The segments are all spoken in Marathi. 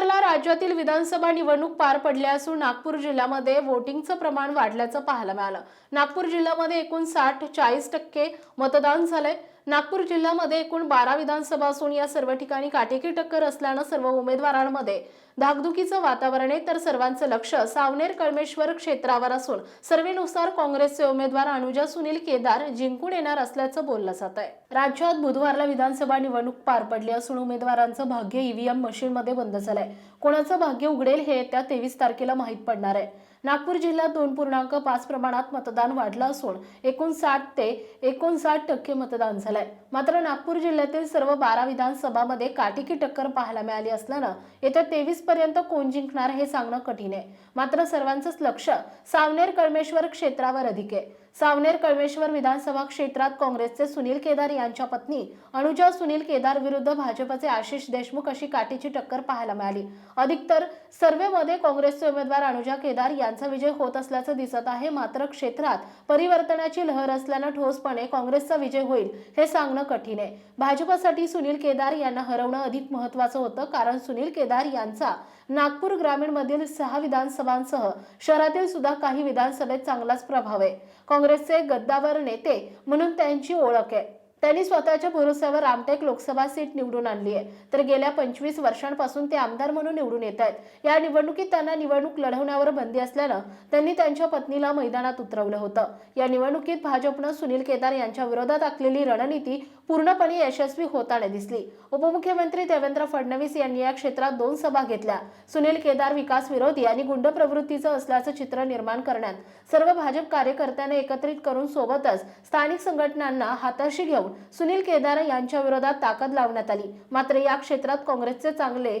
राज्यातील विधानसभा निवडणूक पार पडल्या असून नागपूर जिल्ह्यामध्ये वोटिंगचं प्रमाण वाढल्याचं पाहायला मिळालं. नागपूर जिल्ह्यामध्ये एकूण साठ चाळीस टक्के मतदान झालंय. नागपूर जिल्ह्यामध्ये एकूण बारा विधानसभा असून या सर्व ठिकाणी काटेकी टक्कर असल्यानं सर्व उमेदवारांमध्ये धाकधुकीचं वातावरण आहे तर सर्वांचं लक्ष सावनेर कळमेश्वर क्षेत्रावर असून सर्वेनुसार काँग्रेसचे उमेदवार अनुजा सुनील केदार जिंकून येणार असल्याचं बोललं जात आहे. राज्यात बुधवारला विधानसभा निवडणूक पार पडली असून उमेदवारांचं भाग्य ईव्हीएम मशीनमध्ये बंद झालंय. कोणाचं भाग्य उघडेल हे येत्या तेवीस तारखेला माहीत पडणार आहे. नागपूर जिल्ह्यात दोन पूर्णांक पाच प्रमाणात मतदान वाढलं असून एकोणसाठ ते एकोणसाठ टक्के मतदान झालंय. मात्र नागपूर जिल्ह्यातील सर्व बारा विधानसभामध्ये काटेकी टक्कर पाहायला मिळाली असल्यानं येत्या तेवीस पर्यंत कोण जिंकणार हे सांगणं कठीण आहे. मात्र सर्वांचंच लक्ष सावनेर कळमेश्वर क्षेत्रावर अधिक आहे. सावनेर कळमेश्वर विधानसभा क्षेत्रात काँग्रेसचे सुनील केदार यांच्या पत्नी अनुजा सुनील केदार विरुद्ध भाजपचे आशिष देशमुख अशी काठीची टक्कर पाहायला मिळाली. अधिकतर सर्वेमध्ये काँग्रेसचे उमेदवार अनुजा केदार यांचा विजय होत असल्याचं दिसत आहे. मात्र क्षेत्रात परिवर्तनाची लहर असल्यानं ठोसपणे काँग्रेसचा विजय होईल हे सांगणं कठीण आहे. भाजपसाठी सुनील केदार यांना हरवणं अधिक महत्वाचं होतं कारण सुनील केदार यांचा नागपूर ग्रामीणमधील सहा विधानसभांसह शहरातील सुद्धा काही विधानसभेत चांगलाच प्रभाव आहे. काँग्रेसचे गद्दावर नेते म्हणून त्यांची ओळख आहे. त्यांनी स्वतःच्या भरोश्यावर रामटेक लोकसभा सीट निवडून आणली आहे. तर गेल्या पंचवीस वर्षांपासून ते आमदार म्हणून निवडून येत आहेत. या निवडणुकीत त्यांना निवडणूक लढवण्यावर बंदी असल्यानं त्यांनी त्यांच्या पत्नीला मैदानात उतरवलं होतं. या निवडणुकीत भाजपनं सुनील केदार यांच्या विरोधात आखलेली रणनीती पूर्णपणे यशस्वी होताना दिसली. उपमुख्यमंत्री देवेंद्र फडणवीस यांनी या क्षेत्रात दोन सभा घेतल्या. सुनील केदार विकास विरोधी आणि गुंड प्रवृत्तीचं असल्याचं चित्र निर्माण करण्यात. सर्व भाजप कार्यकर्त्यांना एकत्रित करून सोबतच स्थानिक संघटनांना हाताशी घेऊन सुनील केदार यांच्या विरोधात ताकद लावण्यात आली. मात्र या क्षेत्रात काँग्रेसचे चांगले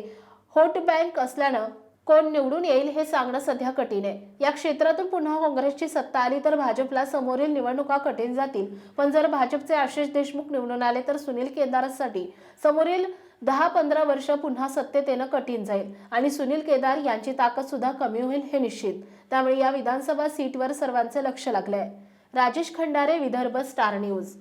होट बँक असल्यानं कोण निवडून येईल हे सांगणं सध्या कठीण आहे. या क्षेत्रातून पुन्हा काँग्रेसची सत्ता आली तर भाजपला समोरील निवडणुका कठीण जातील. पण जर भाजपचे आशिष देशमुख निवडून आले तर सुनील केदारसाठी समोरील दहा पंधरा वर्ष पुन्हा सत्तेत येणं कठीण जाईल आणि सुनील केदार यांची ताकद सुद्धा कमी होईल हे निश्चित. त्यामुळे या विधानसभा सीटवर सर्वांचे लक्ष लागले आहे राजेश खंडारे विदर्भ स्टार न्यूज.